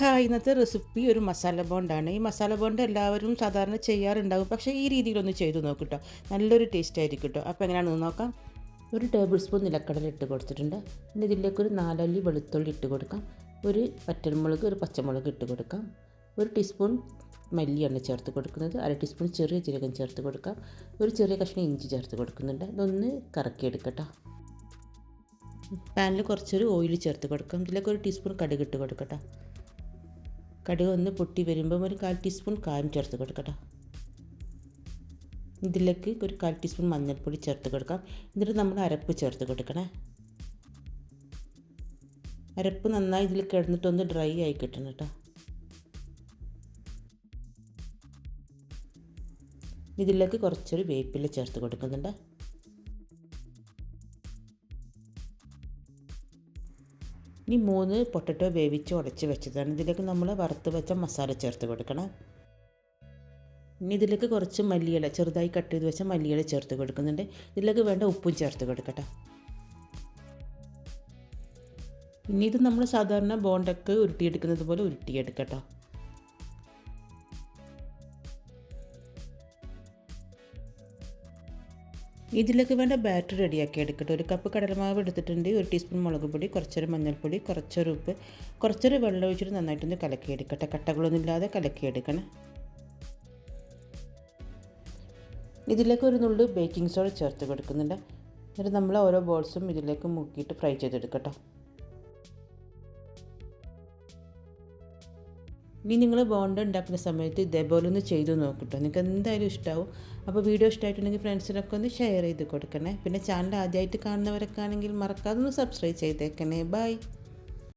Hi ഇന്നത്തെ recipe ഒരു മസാല ബോണ്ടാണ് ഈ മസാല ബോണ്ട് എല്ലാവരും സാധാരണ ചെയ്യാറുണ്ടാകും പക്ഷേ ഈ രീതിയിലൊന്ന് ചെയ്തു കേട്ടോ നല്ലൊരു ടേസ്റ്റ് ആയിരിക്കും കേട്ടോ അപ്പോൾ എങ്ങനെയാണെന്ന് നോക്കാം. ഒരു ടേബിൾ സ്പൂൺ നിലക്കടല ഇട്ട് കൊടുത്തിട്ടുണ്ട്. പിന്നെ ഇതിലേക്ക് ഒരു നാലല്ലി വെളുത്തുള്ളി ഇട്ട് കൊടുക്കാം. ഒരു പറ്റൽമുളക് ഒരു പച്ചമുളക് ഇട്ട് കൊടുക്കാം. ഒരു ടീസ്പൂൺ മല്ലിയാണ് ചേർത്ത് കൊടുക്കുന്നത്. അര ടീസ്പൂൺ ചെറിയ ജീരകം ചേർത്ത് കൊടുക്കാം. ഒരു ചെറിയ കഷ്ണം ഇഞ്ചി ചേർത്ത് കൊടുക്കുന്നുണ്ട്. ഇതൊന്ന് കറക്കിയെടുക്കട്ടോ പാനിൽ കുറച്ചൊരു ഓയിൽ ചേർത്ത് കൊടുക്കാം. ഇതിലേക്ക് ഒരു ടീസ്പൂൺ കടുക് ഇട്ട് കൊടുക്കട്ടോ കടുക് ഒന്ന് പൊട്ടി വരുമ്പം ഒരു കാൽ ടീസ്പൂൺ കായം ചേർത്ത് കൊടുക്കട്ടോ. ഇതിലേക്ക് ഒരു കാൽ ടീസ്പൂൺ മഞ്ഞൾപ്പൊടി ചേർത്ത് കൊടുക്കാം. എന്നിട്ട് നമ്മൾ അരപ്പ് ചേർത്ത് കൊടുക്കണേ. അരപ്പ് നന്നായി ഇതിൽ കിടന്നിട്ടൊന്ന് ഡ്രൈ ആയി കിട്ടണം കേട്ടോ ഇതിലേക്ക് കുറച്ചൊരു വേപ്പില ചേർത്ത് കൊടുക്കുന്നുണ്ട്. ഇനി മൂന്ന് പൊട്ടറ്റോ വേവിച്ച് ഉടച്ച് വെച്ചതാണ്. ഇതിലേക്ക് നമ്മൾ വറുത്ത് വെച്ച മസാല ചേർത്ത് കൊടുക്കണം. ഇനി ഇതിലേക്ക് കുറച്ച് മല്ലിയില ചെറുതായി കട്ട് ചെയ്ത് വെച്ച മല്ലിയില ചേർത്ത് കൊടുക്കുന്നുണ്ട്. ഇതിലേക്ക് വേണ്ട ഉപ്പും ചേർത്ത് കൊടുക്കട്ടെ. ഇനി ഇത് നമ്മൾ സാധാരണ ബോണ്ടൊക്കെ ഉരുട്ടിയെടുക്കുന്നത് പോലെ ഉരുട്ടിയെടുക്കട്ടോ. ഇതിലേക്ക് വേണ്ട ബാറ്റർ റെഡിയാക്കി എടുക്കട്ടെ. ഒരു കപ്പ് കടലമാവ് എടുത്തിട്ടുണ്ട് ഒരു ടീസ്പൂൺ മുളക് പൊടി കുറച്ചൊരു മഞ്ഞൾപ്പൊടി കുറച്ചൊരു ഉപ്പ് കുറച്ചൊരു വെള്ളം ഒഴിച്ചിട്ട് നന്നായിട്ടൊന്ന് കലക്കിയെടുക്കട്ടെ കട്ടകളൊന്നും ഇല്ലാതെ കലക്കി എടുക്കണം. ഇതിലേക്ക് ഒരു നുള്ളു ബേക്കിംഗ് സോഡ ചേർത്ത് കൊടുക്കുന്നുണ്ട്. എന്നിട്ട് നമ്മൾ ഓരോ ബോൾസും ഇതിലേക്ക് മുക്കിയിട്ട് ഫ്രൈ ചെയ്തെടുക്കട്ടോ. ഇനി നിങ്ങൾ ബോണ്ട ഉണ്ടാക്കുന്ന സമയത്ത് ഇതേപോലെ ഒന്ന് ചെയ്തു നോക്കിട്ടോ. നിങ്ങൾക്ക് എന്തായാലും ഇഷ്ടമാവും അപ്പോൾ വീഡിയോ ഇഷ്ടമായിട്ടുണ്ടെങ്കിൽ ഫ്രണ്ട്സിനൊക്കെ ഒന്ന് ഷെയർ ചെയ്ത് കൊടുക്കണേ. പിന്നെ ചാനൽ ആദ്യമായിട്ട് കാണുന്നവരൊക്കെ ആണെങ്കിൽ മറക്കാതെ ഒന്ന് സബ്സ്ക്രൈബ് ചെയ്തേക്കണേ. ബൈ